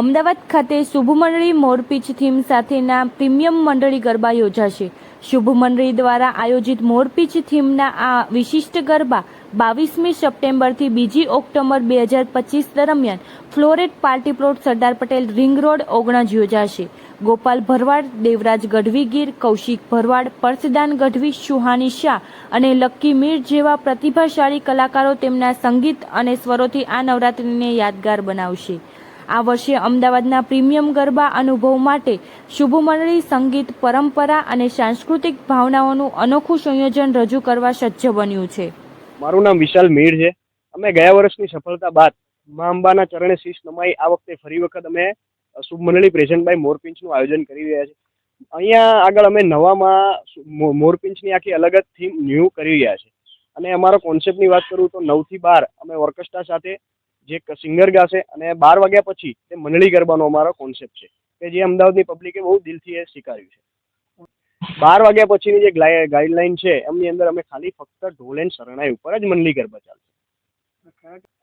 અમદાવાદ ખાતે શુભ મંડળી મોરપીચ થીમ સાથેના પ્રીમિયમ મંડળી ગરબા યોજાશે. શુભ મંડળી દ્વારા આયોજિત મોરપીચ થીમના આ વિશિષ્ટ ગરબા બાવીસમી સપ્ટેમ્બરથી બીજી ઓક્ટોબર બે હજાર પચીસ દરમિયાન floret party plot Sardar Patel ring road Ognaj યોજાશે. ગોપાલ ભરવાડ, દેવરાજ ગઢવી ગીર, કૌશિક ભરવાડ, પરસદાન ગઢવી, સુહાની શાહ અને લક્કી મીર જેવા પ્રતિભાશાળી કલાકારો તેમના સંગીત અને સ્વરોથી આ નવરાત્રિને યાદગાર બનાવશે. આ વર્ષે અમદાવાદના પ્રીમિયમ ગરબા અનુભવ માટે શુભ સંગીત પરંપરા અને સાંસ્કૃતિક ભાવનાઓનું અનોખું સંયોજન રજૂ કરવા સજ્જ બન્યું છે. મારું નામ વિશાલ મીર છે. અમે ગયા વર્ષની સફળતા બાદ મા અંબાના ચરણે શીશ નમાઈ આ વખતે ફરી વખત અમે શુભ પ્રેઝન્ટ બાય મોરપિંચનું આયોજન કરી રહ્યા છે. અહીંયા આગળ અમે નવામાં મોરપિંચની આખી અલગ જ થીમ ન્યૂ કરી રહ્યા છે. અને અમારો કોન્સેપ્ટની વાત કરું તો નવથી બાર અમે ઓર્કેસ્ટ્રા સાથે જે સિંગર ગાશે અને બાર વાગ્યા પછી તે મંડળી ગરબાનો અમારો કોન્સેપ્ટ છે. કે જે અમદાવાદની પબ્લિકે બહુ દિલથી એ સ્વીકાર્યું છે. બાર વાગ્યા પછીની જે ગાઈડલાઈન છે, એમની અંદર અમે ખાલી ફક્ત ઢોલ એન્ડ શરણાઈ ઉપર જ મંડળી ગરબા ચાલશે.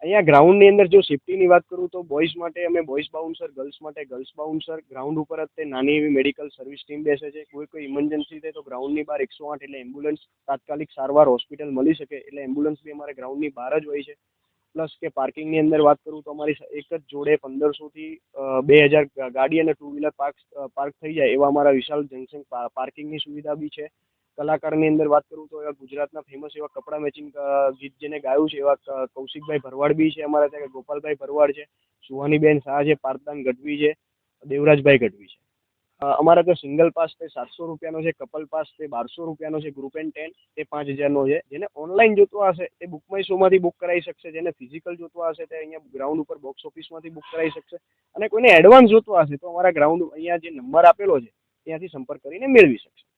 અહીંયા ગ્રાઉન્ડની અંદર જો સેફ્ટીની વાત કરું તો બોયઝ માટે અમે બોયઝ બાઉન્સર ગર્લ્સ માટે ગર્લ્સ બાઉન્સર ગ્રાઉન્ડ ઉપર જ તે નાની એવી મેડિકલ સર્વિસ ટીમ બેસે છે. કોઈ કોઈ ઇમરજન્સી થાય તો ગ્રાઉન્ડની બહાર એકસો આઠ એટલે એમ્બ્યુલન્સ તાત્કાલિક સારવાર હોસ્પિટલ મળી શકે. એટલે એમ્બ્યુલન્સ બી અમારે ગ્રાઉન્ડની બહાર જ હોય છે. પ્લસ કે પાર્કિંગની અંદર વાત કરું તો અમારી એક જ જોડે પંદરસોથી બે હજાર ગાડી અને ટુ વ્હીલર પાર્ક પાર્ક થઈ જાય એવા અમારા વિશાલ જંકશન પાર્કિંગની સુવિધા બી છે. કલાકારની અંદર વાત કરું તો એવા ગુજરાતના ફેમસ એવા કપડાં મેચિંગ ગીત જેને ગાયું છે એવા કૌશિકભાઈ ભરવાડ બી છે અમારા ત્યાં, ગોપાલભાઈ ભરવાડ છે, સુહાનીબેન શાહ છે, પાર્થદાન ગઢવી છે, દેવરાજભાઈ ગઢવી છે. અમારા ત્યાં સિંગલ પાસ છે સાતસો રૂપિયાનો છે, કપલ પાસ તે બારસો રૂપિયાનો છે ગ્રુપ એન્ડ ટેન તે પાંચ હજારનો છે, જેને ઓનલાઈન જોતો હશે તે બુકમાય શોમાંથી બુક કરાવી શકશે, જેને ફિઝિકલ જોતો હશે, તે અહીંયા ગ્રાઉન્ડ ઉપર બોક્સ ઓફિસમાંથી બુક કરાવી શકશે, અને કોઈને એડવાન્સ જોતો હશે, તો અમારા ગ્રાઉન્ડ અહીંયા જે નંબર આપેલો છે, ત્યાંથી સંપર્ક કરીને મેળવી શકશે.